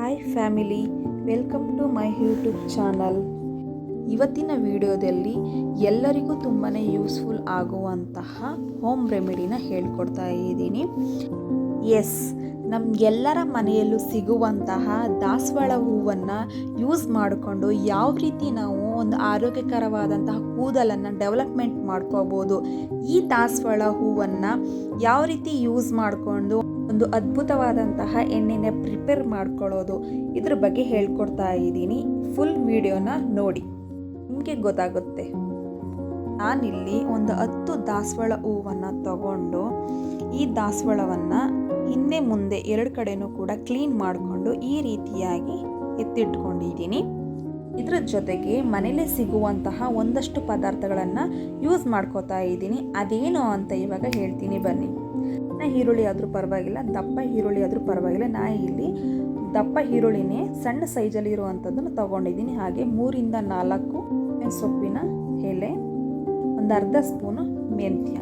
Hi family welcome to my YouTube channel ಇವತ್ತಿನ ವಿಡಿಯೋದಲ್ಲಿ ಎಲ್ಲರಿಗೂ ತುಂಬಾ ಯೂಸ್ಫುಲ್ ಆಗುವಂತಹ ಹೋಮ್ ರೆಮಿಡಿನ ಹೇಳ್ಕೊಡ್ತಾ ಇದ್ದೀನಿ. ಎಸ್ ನಮಗೆಲ್ಲರ ಮನೆಯಲ್ಲೂ ಸಿಗುವಂತಹ ದಾಸವಾಳ ಹೂವನ್ನು ಯೂಸ್ ಮಾಡಿಕೊಂಡು ಯಾವ ರೀತಿ ನಾವು ಒಂದು ಆರೋಗ್ಯಕರವಾದಂತಹ ಕೂದಲನ್ನು ಡೆವಲಪ್ಮೆಂಟ್ ಮಾಡ್ಕೋಬೋದು, ಈ ದಾಸವಾಳ ಹೂವನ್ನು ಯಾವ ರೀತಿ ಯೂಸ್ ಮಾಡಿಕೊಂಡು ಒಂದು ಅದ್ಭುತವಾದಂತಹ ಎಣ್ಣೆನ ಪ್ರಿಪೇರ್ ಮಾಡ್ಕೊಳ್ಳೋದು, ಇದ್ರ ಬಗ್ಗೆ ಹೇಳ್ಕೊಡ್ತಾ ಇದ್ದೀನಿ. ಫುಲ್ ವಿಡಿಯೋನ ನೋಡಿ. ನಿಮಗೆ ಗೊತ್ತಾಗುತ್ತೆ. ನಾನಿಲ್ಲಿ ಒಂದು ಹತ್ತು ದಾಸವಾಳ ಹೂವನ್ನು ತಗೊಂಡು ಈ ದಾಸವಾಳವನ್ನು ಹಿಂದೆ ಮುಂದೆ ಎರಡು ಕಡೆನೂ ಕೂಡ ಕ್ಲೀನ್ ಮಾಡಿಕೊಂಡು ಈ ರೀತಿಯಾಗಿ ಎತ್ತಿಟ್ಕೊಂಡಿದ್ದೀನಿ. ಇದರ ಜೊತೆಗೆ ಮನೇಲೆ ಸಿಗುವಂತಹ ಒಂದಷ್ಟು ಪದಾರ್ಥಗಳನ್ನು ಯೂಸ್ ಮಾಡ್ಕೋತಾ ಇದ್ದೀನಿ. ಅದೇನು ಅಂತ ಇವಾಗ ಹೇಳ್ತೀನಿ ಬನ್ನಿ. ನಾ ಈರುಳ್ಳಿ ಆದರೂ ಪರವಾಗಿಲ್ಲ, ದಪ್ಪ ಈರುಳ್ಳಿ ಆದರೂ ಪರವಾಗಿಲ್ಲ. ನಾ ಇಲ್ಲಿ ದಪ್ಪ ಈರುಳ್ಳಿನೇ ಸಣ್ಣ ಸೈಜಲ್ಲಿ ಇರುವಂಥದ್ದನ್ನು ತೊಗೊಂಡಿದ್ದೀನಿ. ಹಾಗೆ ಮೂರಿಂದ ನಾಲ್ಕು ಸೊಪ್ಪಿನ ಎಲೆ, ಒಂದು ಅರ್ಧ ಸ್ಪೂನು ಮೆಂತ್ಯ.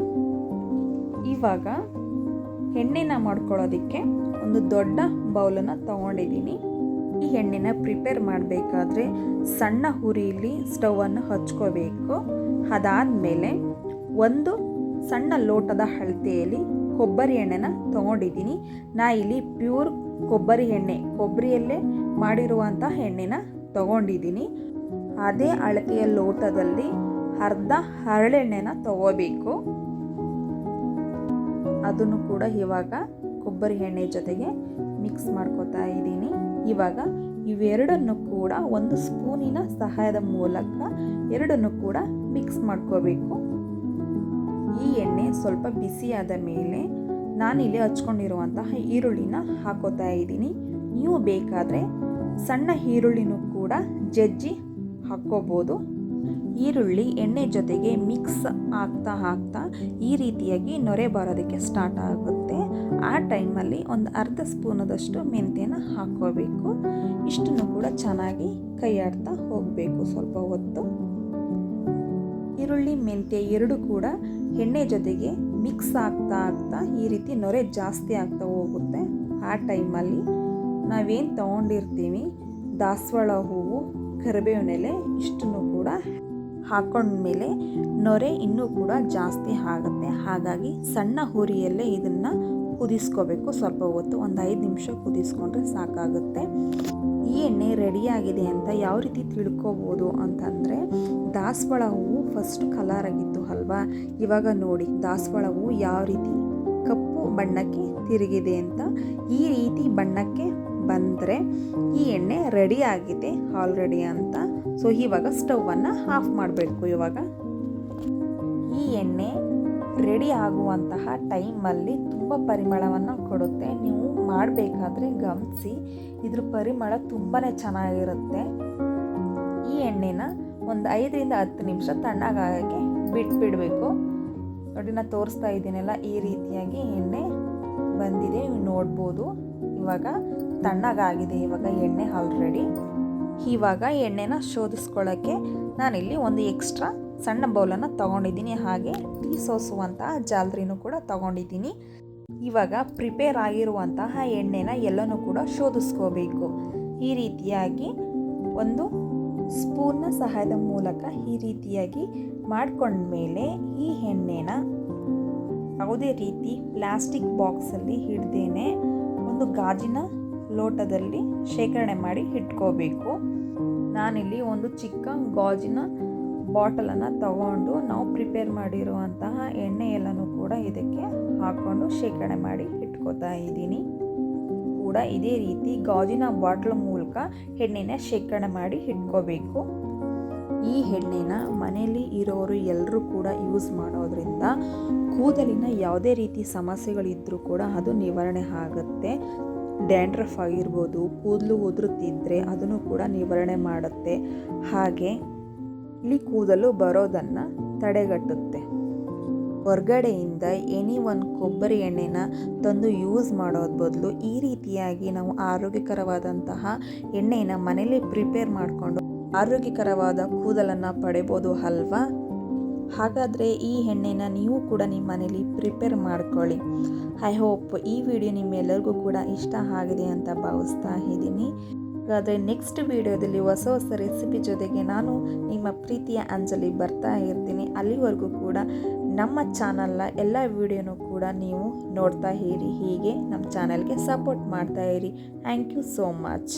ಇವಾಗ ಎಣ್ಣೆನ ಮಾಡ್ಕೊಳ್ಳೋದಕ್ಕೆ ಒಂದು ದೊಡ್ಡ ಬೌಲನ್ನು ತಗೊಂಡಿದ್ದೀನಿ. ಈ ಎಣ್ಣೆನ ಪ್ರಿಪೇರ್ ಮಾಡಬೇಕಾದ್ರೆ ಸಣ್ಣ ಹುರಿಯಲ್ಲಿ ಸ್ಟವನ್ನು ಹಚ್ಕೋಬೇಕು. ಅದಾದಮೇಲೆ ಒಂದು ಸಣ್ಣ ಲೋಟದ ಅಳತೆಯಲ್ಲಿ ಕೊಬ್ಬರಿ ಎಣ್ಣೆನ ತಗೊಂಡಿದ್ದೀನಿ. ನಾ ಇಲ್ಲಿ ಪ್ಯೂರ್ ಕೊಬ್ಬರಿ ಎಣ್ಣೆ, ಕೊಬ್ಬರಿಯಲ್ಲೇ ಮಾಡಿರುವಂಥ ಎಣ್ಣೆನ ತಗೊಂಡಿದ್ದೀನಿ. ಅದೇ ಅಳತೆಯ ಲೋಟದಲ್ಲಿ ಅರ್ಧ ಹರಳೆಣ್ಣೆನ ತಗೋಬೇಕು. ಅದನ್ನು ಕೂಡ ಇವಾಗ ಕೊಬ್ಬರಿ ಎಣ್ಣೆ ಜೊತೆಗೆ ಮಿಕ್ಸ್ ಮಾಡ್ಕೋತಾ ಇದ್ದೀನಿ. ಇವಾಗ ಇವೆರಡನ್ನು ಕೂಡ ಒಂದು ಸ್ಪೂನಿನ ಸಹಾಯದ ಮೂಲಕ ಎರಡನ್ನು ಕೂಡ ಮಿಕ್ಸ್ ಮಾಡ್ಕೋಬೇಕು. ಈ ಎಣ್ಣೆ ಸ್ವಲ್ಪ ಬಿಸಿಯಾದ ಮೇಲೆ ನಾನಿಲ್ಲಿ ಹಚ್ಕೊಂಡಿರುವಂತಹ ಈರುಳ್ಳಿನ ಹಾಕೋತಾ ಇದ್ದೀನಿ. ನೀವು ಬೇಕಾದರೆ ಸಣ್ಣ ಈರುಳ್ಳಿನೂ ಕೂಡ ಜಜ್ಜಿ ಹಾಕ್ಕೋಬೋದು. ಈರುಳ್ಳಿ ಎಣ್ಣೆ ಜೊತೆಗೆ ಮಿಕ್ಸ್ ಆಗ್ತಾ ಆಗ್ತಾ ಈ ರೀತಿಯಾಗಿ ನೊರೆ ಬರೋದಕ್ಕೆ ಸ್ಟಾರ್ಟ್ ಆಗುತ್ತೆ. ಆ ಟೈಮಲ್ಲಿ ಒಂದು ಅರ್ಧ ಸ್ಪೂನದಷ್ಟು ಮೆಂತ್ಯನ ಹಾಕ್ಕೋಬೇಕು. ಇಷ್ಟನ್ನು ಕೂಡ ಚೆನ್ನಾಗಿ ಕೈಯಾಡ್ತಾ ಹೋಗಬೇಕು ಸ್ವಲ್ಪ ಹೊತ್ತು. ಈರುಳ್ಳಿ, ಮೆಂತ್ಯ ಎರಡು ಕೂಡ ಎಣ್ಣೆ ಜೊತೆಗೆ ಮಿಕ್ಸ್ ಆಗ್ತಾ ಆಗ್ತಾ ಈ ರೀತಿ ನೊರೆ ಜಾಸ್ತಿ ಆಗ್ತಾ ಹೋಗುತ್ತೆ. ಆ ಟೈಮಲ್ಲಿ ನಾವೇನು ತಗೊಂಡಿರ್ತೀವಿ? ದಾಸವಾಳ ಹೂವು ಕರಿಬೇವಿನೆಲೆ ಇಷ್ಟನ್ನು ಕೂಡ ಹಾಕೊಂಡ್ಮೇಲೆ ನೊರೆ ಇನ್ನೂ ಕೂಡ ಜಾಸ್ತಿ ಆಗುತ್ತೆ. ಹಾಗಾಗಿ ಸಣ್ಣ ಹುರಿಯಲ್ಲೇ ಇದನ್ನು ಕುದಿಸ್ಕೋಬೇಕು. ಸ್ವಲ್ಪ ಹೊತ್ತು ಒಂದು ಐದು ನಿಮಿಷ ಕುದಿಸ್ಕೊಂಡ್ರೆ ಸಾಕಾಗುತ್ತೆ. ಈ ಎಣ್ಣೆ ರೆಡಿಯಾಗಿದೆ ಅಂತ ಯಾವ ರೀತಿ ತಿಳ್ಕೊಬೋದು ಅಂತಂದರೆ ದಾಸವಾಳ ಹೂವು ಫಸ್ಟ್ ಕಲರ್ ಆಗಿತ್ತು ಅಲ್ವಾ? ಇವಾಗ ನೋಡಿ ದಾಸವಾಳ ಹೂವು ಯಾವ ರೀತಿ ಕಪ್ಪು ಬಣ್ಣಕ್ಕೆ ತಿರುಗಿದೆ ಅಂತ. ಈ ರೀತಿ ಬಣ್ಣಕ್ಕೆ ಬಂದರೆ ಈ ಎಣ್ಣೆ ರೆಡಿ ಆಗಿದೆ ಆಲ್ರೆಡಿ ಅಂತ. ಸೊ ಇವಾಗ ಸ್ಟವನ್ನು ಆಫ್ ಮಾಡಬೇಕು ಇವಾಗ. ಈ ಎಣ್ಣೆ ರೆಡಿ ಆಗುವಂತಹ ಟೈಮಲ್ಲಿ ತುಂಬ ಪರಿಮಳವನ್ನು ಕೊಡುತ್ತೆ. ನೀವು ಮಾಡಬೇಕಾದ್ರೆ ಗಮನಿಸಿ, ಇದ್ರ ಪರಿಮಳ ತುಂಬಾ ಚೆನ್ನಾಗಿರುತ್ತೆ. ಈ ಎಣ್ಣೆನ ಒಂದು ಐದರಿಂದ ಹತ್ತು ನಿಮಿಷ ತಣ್ಣಗಾಗಕ್ಕೆ ಬಿಟ್ಬಿಡಬೇಕು. ನೋಡಿ ನಾನು ತೋರಿಸ್ತಾ ಇದ್ದೀನಲ್ಲ, ಈ ರೀತಿಯಾಗಿ ಎಣ್ಣೆ ಬಂದಿದೆ. ನೋಡ್ಬೋದು, ಇವಾಗ ತಣ್ಣಗಾಗಿದೆ ಇವಾಗ ಎಣ್ಣೆ ಆಲ್ರೆಡಿ ಇವಾಗ ಎಣ್ಣೆನ ಶೋಧಿಸ್ಕೊಳ್ಳೋಕ್ಕೆ ನಾನಿಲ್ಲಿ ಒಂದು ಎಕ್ಸ್ಟ್ರಾ ಸಣ್ಣ ಬೌಲನ್ನು ತೊಗೊಂಡಿದ್ದೀನಿ. ಹಾಗೆ ಟೀ ಸೋಸುವಂತಹ ಜಾಲ್ರಿನೂ ಕೂಡ ತೊಗೊಂಡಿದ್ದೀನಿ. ಇವಾಗ ಪ್ರಿಪೇರ್ ಆಗಿರುವಂತಹ ಎಣ್ಣೆನ ಎಲ್ಲನೂ ಕೂಡ ಶೋಧಿಸ್ಕೋಬೇಕು. ಈ ರೀತಿಯಾಗಿ ಒಂದು ಸ್ಪೂನ್ನ ಸಹಾಯದ ಮೂಲಕ ಈ ರೀತಿಯಾಗಿ ಮಾಡ್ಕೊಂಡ್ಮೇಲೆ ಈ ಎಣ್ಣೆನ ಯಾವುದೇ ರೀತಿ ಪ್ಲಾಸ್ಟಿಕ್ ಬಾಕ್ಸಲ್ಲಿ ಹಿಡ್ದೇನೆ ಒಂದು ಗಾಜಿನ ಲೋಟದಲ್ಲಿ ಶೇಖರಣೆ ಮಾಡಿ ಇಟ್ಕೋಬೇಕು. ನಾನಿಲ್ಲಿ ಒಂದು ಚಿಕ್ಕ ಗಾಜಿನ ಬಾಟಲನ್ನು ತಗೊಂಡು ನಾವು ಪ್ರಿಪೇರ್ ಮಾಡಿರುವಂತಹ ಎಣ್ಣೆ ಎಲ್ಲನೂ ಕೂಡ ಇದಕ್ಕೆ ಹಾಕ್ಕೊಂಡು ಶೇಖರಣೆ ಮಾಡಿ ಇಟ್ಕೋತಾ ಇದ್ದೀನಿ. ಕೂಡ ಇದೇ ರೀತಿ ಗಾಜಿನ ಬಾಟ್ಲ್ ಮೂಲಕ ಎಣ್ಣೆನ ಶೇಖರಣೆ ಮಾಡಿ ಇಟ್ಕೋಬೇಕು. ಈ ಎಣ್ಣೆನ ಮನೆಯಲ್ಲಿ ಇರೋರು ಎಲ್ಲರೂ ಕೂಡ ಯೂಸ್ ಮಾಡೋದ್ರಿಂದ ಕೂದಲಿನ ಯಾವುದೇ ರೀತಿ ಸಮಸ್ಯೆಗಳಿದ್ದರೂ ಕೂಡ ಅದು ನಿವಾರಣೆ ಆಗುತ್ತೆ. ಡ್ಯಾಂಡ್ರಫ್ ಆಗಿರ್ಬೋದು, ಕೂದಲು ಉದುರುತ್ತಿದ್ದರೆ ಅದನ್ನು ಕೂಡ ನಿವಾರಣೆ ಮಾಡುತ್ತೆ. ಹಾಗೆ ಇಲ್ಲಿ ಕೂದಲು ಬರೋದನ್ನು ತಡೆಗಟ್ಟುತ್ತೆ. ಹೊರಗಡೆಯಿಂದ ಎನಿ ಒನ್ ಕೊಬ್ಬರಿ ಎಣ್ಣೆನ ತಂದು ಯೂಸ್ ಮಾಡೋದ್ ಬದಲು ಈ ರೀತಿಯಾಗಿ ನಾವು ಆರೋಗ್ಯಕರವಾದಂತಹ ಎಣ್ಣೆನ ಮನೇಲಿ ಪ್ರಿಪೇರ್ ಮಾಡಿಕೊಂಡು ಆರೋಗ್ಯಕರವಾದ ಕೂದಲನ್ನು ಪಡೆಬೋದು ಅಲ್ವಾ? ಹಾಗಾದರೆ ಈ ಎಣ್ಣೆನ ನೀವು ಕೂಡ ನಿಮ್ಮ ಮನೇಲಿ ಪ್ರಿಪೇರ್ ಮಾಡ್ಕೊಳ್ಳಿ. ಐ ಹೋಪ್ ಈ ವಿಡಿಯೋ ನಿಮ್ಮೆಲ್ಲರಿಗೂ ಕೂಡ ಇಷ್ಟ ಆಗಿದೆ ಅಂತ ಭಾವಿಸ್ತಾ ಇದ್ದೀನಿ. ಹಾಗಾದರೆ ನೆಕ್ಸ್ಟ್ ವಿಡಿಯೋದಲ್ಲಿ ಹೊಸ ಹೊಸ ರೆಸಿಪಿ ಜೊತೆಗೆ ನಾನು ನಿಮ್ಮ ಪ್ರೀತಿಯ ಅಂಜಲಿ ಬರ್ತಾ ಇರ್ತೀನಿ. ಅಲ್ಲಿವರೆಗೂ ಕೂಡ ನಮ್ಮ ಚಾನಲ್ನ ಎಲ್ಲ ವಿಡಿಯೋನೂ ಕೂಡ ನೀವು ನೋಡ್ತಾ ಇರಿ. ಹೀಗೆ ನಮ್ಮ ಚಾನಲ್ಗೆ ಸಪೋರ್ಟ್ ಮಾಡ್ತಾ ಇರಿ. Thank you so much